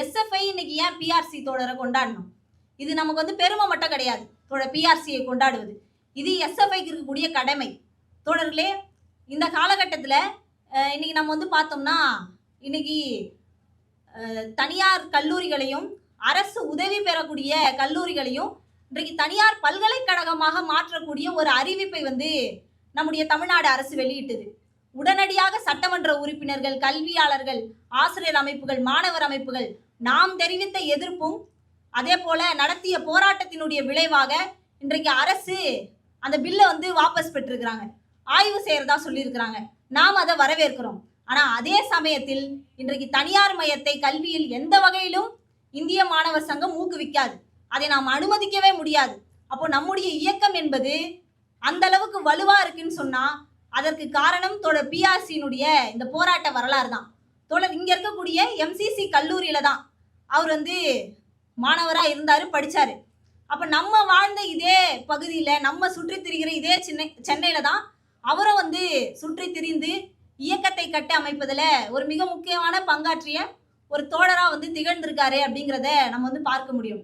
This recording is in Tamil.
எஸ்எஃப்ஐ இன்னைக்கு ஏன் பிஆர்சி தோழரை கொண்டாடணும்? இது நமக்கு வந்து பெருமை மட்டும் கிடையாது. தோழர் பிஆர்சியை கொண்டாடுவது. இது எஸ்எஃப்ஐக்கு இருக்கக்கூடிய கடமை. தோழர்களே இந்த காலகட்டத்தில் இன்னைக்கு நம்ம வந்து பார்த்தோம்னா இன்னைக்கு தனியார் கல்லூரிகளையும் அரசு உதவி பெறக்கூடிய கல்லூரிகளையும் இன்றைக்கு தனியார் பல்கலைக்கழகமாக மாற்றக்கூடிய ஒரு அறிவிப்பை வந்து நம்முடைய தமிழ்நாடு அரசு வெளியிட்டது. உடனடியாக சட்டமன்ற உறுப்பினர்கள் கல்வியாளர்கள் ஆசிரியர் அமைப்புகள் மாணவர் அமைப்புகள் நாம் தெரிவித்த எதிர்ப்பும் அதே போல நடத்திய போராட்டத்தினுடைய விளைவாக இன்றைக்கு அரசு அந்த பில்லை வந்து வாபஸ் பெற்றிருக்கிறாங்க. ஆய்வு செய்யறதா சொல்லியிருக்கிறாங்க. நாம் அதை வரவேற்கிறோம். ஆனால் அதே சமயத்தில் இன்றைக்கு தனியார் மையத்தை கல்வியில் எந்த வகையிலும் இந்திய மாணவர் சங்கம் ஊக்குவிக்காது. அதை நாம் அனுமதிக்கவே முடியாது. அப்போ நம்முடைய இயக்கம் என்பது அந்த அளவுக்கு வலுவா இருக்குன்னு சொன்னா அதற்கு காரணம் தோழர் பிஆர்சியினுடைய இந்த போராட்ட வரலாறு தான் தோழர் இங்கே இருக்கக்கூடிய எம்சிசி கல்லூரியில தான் அவர் வந்து மாணவராக இருந்தார் படித்தார் அப்போ நம்ம வாழ்ந்த இதே பகுதியில் நம்ம சுற்றி திரிகிற இதே சென்னை சென்னையில் தான் அவரும் வந்து சுற்றி திரிந்து இயக்கத்தை கட்டி அமைப்பதில் ஒரு மிக முக்கியமான பங்காற்றிய ஒரு தோழராக வந்து திகழ்ந்திருக்காரு அப்படிங்கிறத நம்ம வந்து பார்க்க முடியும்.